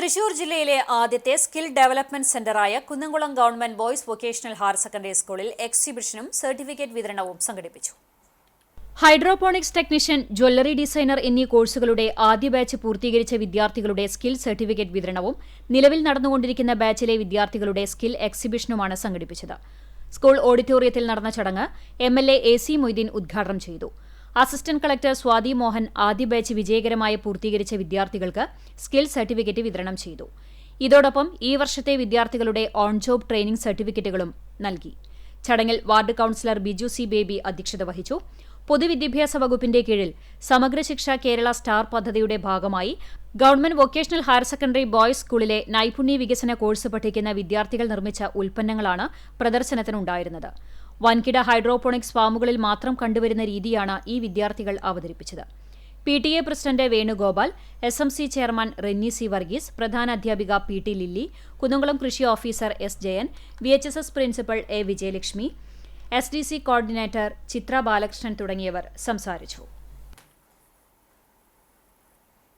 തൃശൂർ ജില്ലയിലെ ആദ്യത്തെ skill development സെന്ററായ Kunnamkulam government boys vocational higher secondary സ്കൂളിൽ എക്സിബിഷനും സർട്ടിഫിക്കറ്റ് വിതരണവും സംഘടിപ്പിച്ചു. ഹൈഡ്രോപോണിക്സ് ടെക്നീഷ്യൻ ജ്വല്ലറി ഡിസൈനർ എന്നീ കോഴ്സുകളുടെ ആദ്യ ബാച്ച് പൂർത്തീകരിച്ച വിദ്യാർത്ഥികളുടെ സ്കിൽ സർട്ടിഫിക്കറ്റ് വിതരണവും നിലവിൽ നടന്നുകൊണ്ടിരിക്കുന്ന ബാച്ചിലെ വിദ്യാർത്ഥികളുടെ സ്കിൽ എക്സിബിഷനുമാണ് സംഘടിപ്പിച്ചത്. സ്കൂൾ ഓഡിറ്റോറിയത്തിൽ നടന്ന ചടങ്ങ് M L A C Moideen ഉദ്ഘാടനം ചെയ്തു. അസിസ്റ്റന്റ് കളക്ടർ സ്വാതി മോഹൻ ആദ്യ ബാച്ച് വിജയകരമായി പൂർത്തീകരിച്ച വിദ്യാർത്ഥികൾക്ക് സ്കിൽ സർട്ടിഫിക്കറ്റ് വിതരണം ചെയ്തു. ഇതോടൊപ്പം ഈ വർഷത്തെ വിദ്യാർത്ഥികളുടെ ഓൺ ജോബ് ട്രെയിനിംഗ് സർട്ടിഫിക്കറ്റുകളും നൽകി. ചടങ്ങിൽ ward councillor Biju C Baby അധ്യക്ഷത വഹിച്ചു. പൊതുവിദ്യാഭ്യാസ വകുപ്പിന്റെ കീഴിൽ സമഗ്ര ശിക്ഷ കേരള സ്റ്റാർ പദ്ധതിയുടെ ഭാഗമായി government vocational higher secondary boys സ്കൂളിലെ നൈപുണ്യ വികസന കോഴ്സ് പഠിക്കുന്ന വിദ്യാർത്ഥികൾ നിർമ്മിച്ച ഉൽപ്പന്നങ്ങളാണ് പ്രദർശനത്തിനുണ്ടായിരുന്നത്. വൻകിട ഹൈഡ്രോപോണിക്സ് ഫാമുകളിൽ മാത്രം കണ്ടുവരുന്ന രീതിയാണ് ഈ വിദ്യാർത്ഥികൾ അവതരിപ്പിച്ചത്. P T A president Venugopal S M C chairman Renny C Varghese പ്രധാന അധ്യാപിക പി ടി ലില്ലി കുന്നംകുളം കൃഷി officer S Jayan V H S S principal A Vijayalakshmi S D C coordinator Chithra Balakrishnan തുടങ്ങിയവർ സംസാരിച്ചു.